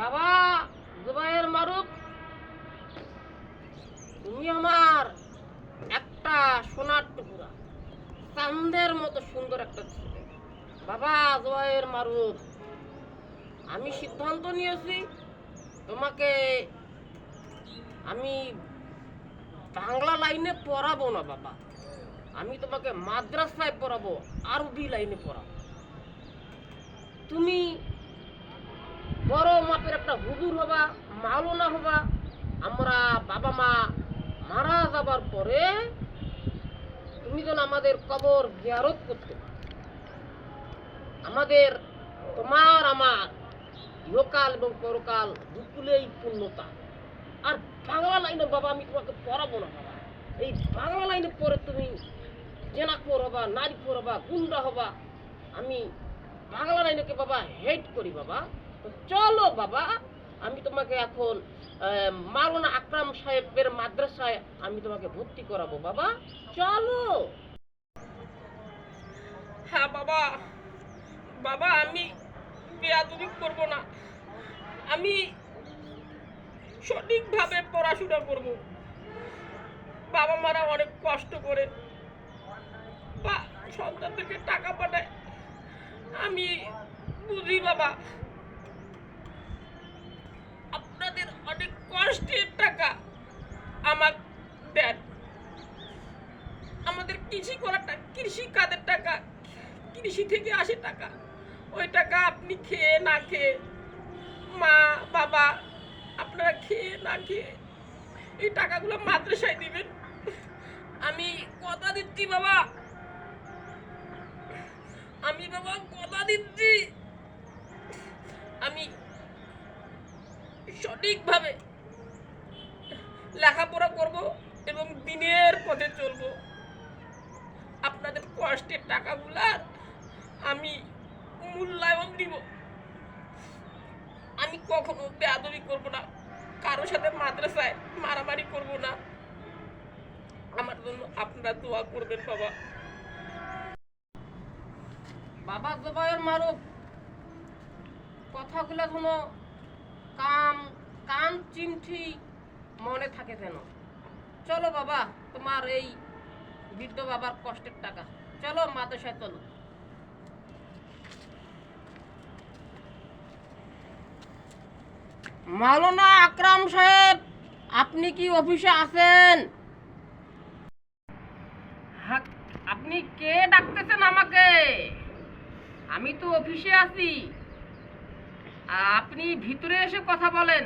বাবা জুবাইর মারুফ। তুমি আমার একটা সোনার টুকুরা চান্দের মতো সুন্দর একটা ছেলে বাবা জুবাইর মারুফ, আমি সিদ্ধান্ত নিয়েছি, তোমাকে আমি বাংলা লাইনে পড়াবো না বাবা। আমি তোমাকে মাদ্রাসায় পড়াবো, আরবি লাইনে পড়াবো। তুমি বড় মাপের একটা হুজুর হবা, মাওলানা হবা, আমরা বাবা মা মারা যাবার পরে তুমি যেন আমাদের কবর জিয়ারত করতে আমাদের তোমার আমার ইহকাল এবং পরকাল দুকুলেই পূর্ণতা। আর বাংলা লাইনে বাবা, আমি তোমাকে পড়াবো না বাবা। এই বাংলা লাইনে পরে তুমি জেনাকোর হবা, নারী নারীখোর হবা, গুন্ডা হবা। আমি বাংলা লাইনকে বাবা হেট করি বাবা। চলো বাবা, আমি তোমাকে এখন মাওলানা আকরাম সাহেবের মাদ্রাসায় আমি তোমাকে ভর্তি করাবো বাবা। চলো। হ্যাঁ বাবা বাবা, আমি বেয়াদবি করব না। আমি সঠিকভাবে পড়াশোনা করব। বাবা মারা অনেক কষ্ট করে। বা সন্তানদেরকে টাকা পাঠায়। আমি বুঝি বাবা আপনাদের অনেক কষ্টের টাকা আমার দেন আমাদের কৃষি করার টাকা, কৃষি কাজের টাকা, কৃষি থেকে আসে টাকা। ওই টাকা আপনি খেয়ে না খেয়ে, মা, বাবা, আপনারা খেয়ে না খেয়ে এই টাকাগুলো মাদ্রাসায় দিবেন। আমি কথা দিচ্ছি, বাবা। আমি, বাবা, কথা দিচ্ছি। আমি সঠিকভাবে লেখাপড়া করব এবং দিনের পথে চলবো। কষ্টের টাকাগুলার আমি মূল্যায়ন দিব। আমি কখনো বেয়াদবি করব না কারোর সাথে মাদ্রাসায় মারামারি করব না। আমার জন্য আপনারা দোয়া করবেন, বাবা। বাবা জবাইয়ের মারুফ, কথাগুলো কোনো কাম, কান চিমঠি মনে থাকে যেন। চলো বাবা, তোমার এই বৃদ্ধ বাবার কষ্টের টাকা। চলো মাদ্রাসায় চলো। মাওলানা আকরাম সাহেব, আপনি কি অফিসে আছেন? আপনি কে ডাকতেছেন আমাকে? আমি তো অফিসে আছি। আপনি ভিতরে এসে কথা বলেন।